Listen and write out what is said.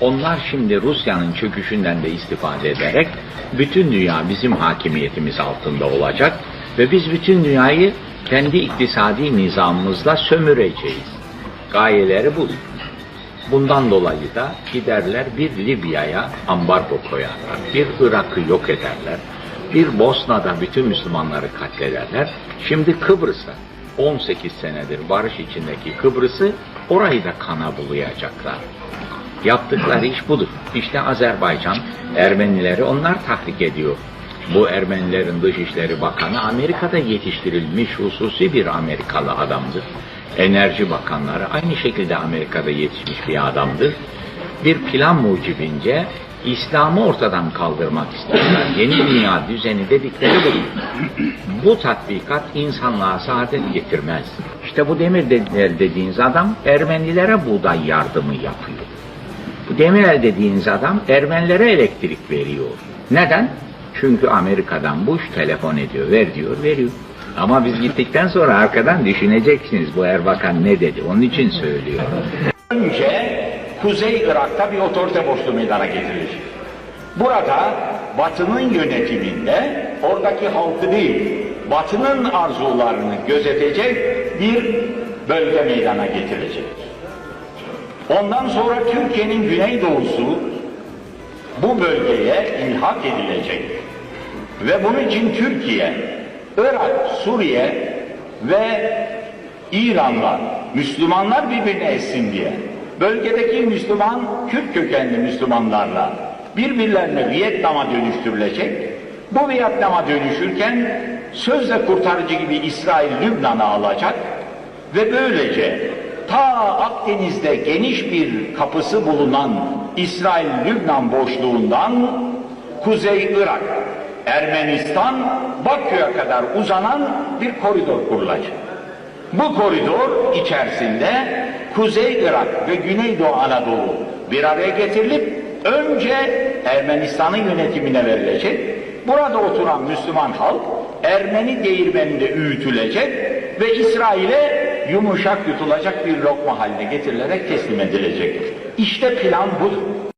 Onlar şimdi Rusya'nın çöküşünden de istifade ederek bütün dünya bizim hakimiyetimiz altında olacak ve biz bütün dünyayı kendi iktisadi nizamımızla sömüreceğiz. Gayeleri bu. Bundan dolayı da giderler bir Libya'ya ambargo koyarlar, bir Irak'ı yok ederler, bir Bosna'da bütün Müslümanları katlederler. Şimdi Kıbrıs'a 18 senedir barış içindeki Kıbrıs'ı orayı da kana bulayacaklar. Yaptıkları iş budur. İşte Azerbaycan Ermenileri onlar tahrik ediyor. Bu Ermenilerin Dışişleri Bakanı Amerika'da yetiştirilmiş hususi bir Amerikalı adamdır. Enerji bakanları aynı şekilde Amerika'da yetişmiş bir adamdır. Bir plan mucibince İslam'ı ortadan kaldırmak isterler. Yeni dünya düzeni dedikleri budur. Bu tatbikat insanlığa saadet getirmez. İşte bu demir dediğiniz adam Ermenilere buğday yardımı yapıyor. Bu Demirel dediğiniz adam Ermenilere elektrik veriyor. Neden? Çünkü Amerika'dan Bush telefon ediyor, ver diyor, veriyor. Ama biz gittikten sonra arkadan düşüneceksiniz bu Erbakan ne dedi. Onun için söylüyor. Önce Kuzey Irak'ta bir otorite boşluğu meydana getirilecek. Burada Batı'nın yönetiminde oradaki halkı değil, Batı'nın arzularını gözetecek bir bölge meydana getirilecek. Ondan sonra Türkiye'nin güneydoğusu bu bölgeye ilhak edilecek. Ve bunun için Türkiye, Irak, Suriye ve İran'la Müslümanlar birbirine essin diye bölgedeki Müslüman, Kürt kökenli Müslümanlarla birbirlerine Vietnam'a dönüştürülecek. Bu Vietnam'a dönüşürken sözle kurtarıcı gibi İsrail Lübnan'ı alacak ve böylece ta Akdeniz'de geniş bir kapısı bulunan İsrail-Lübnan boşluğundan Kuzey Irak, Ermenistan, Bakü'ye kadar uzanan bir koridor kurulacak. Bu koridor içerisinde Kuzey Irak ve Güneydoğu Anadolu bir araya getirilip önce Ermenistan'ın yönetimine verilecek. Burada oturan Müslüman halk Ermeni değirmeninde öğütülecek ve İsrail'e yumuşak yutulacak bir lokma haline getirilerek teslim edilecek. İşte plan budur.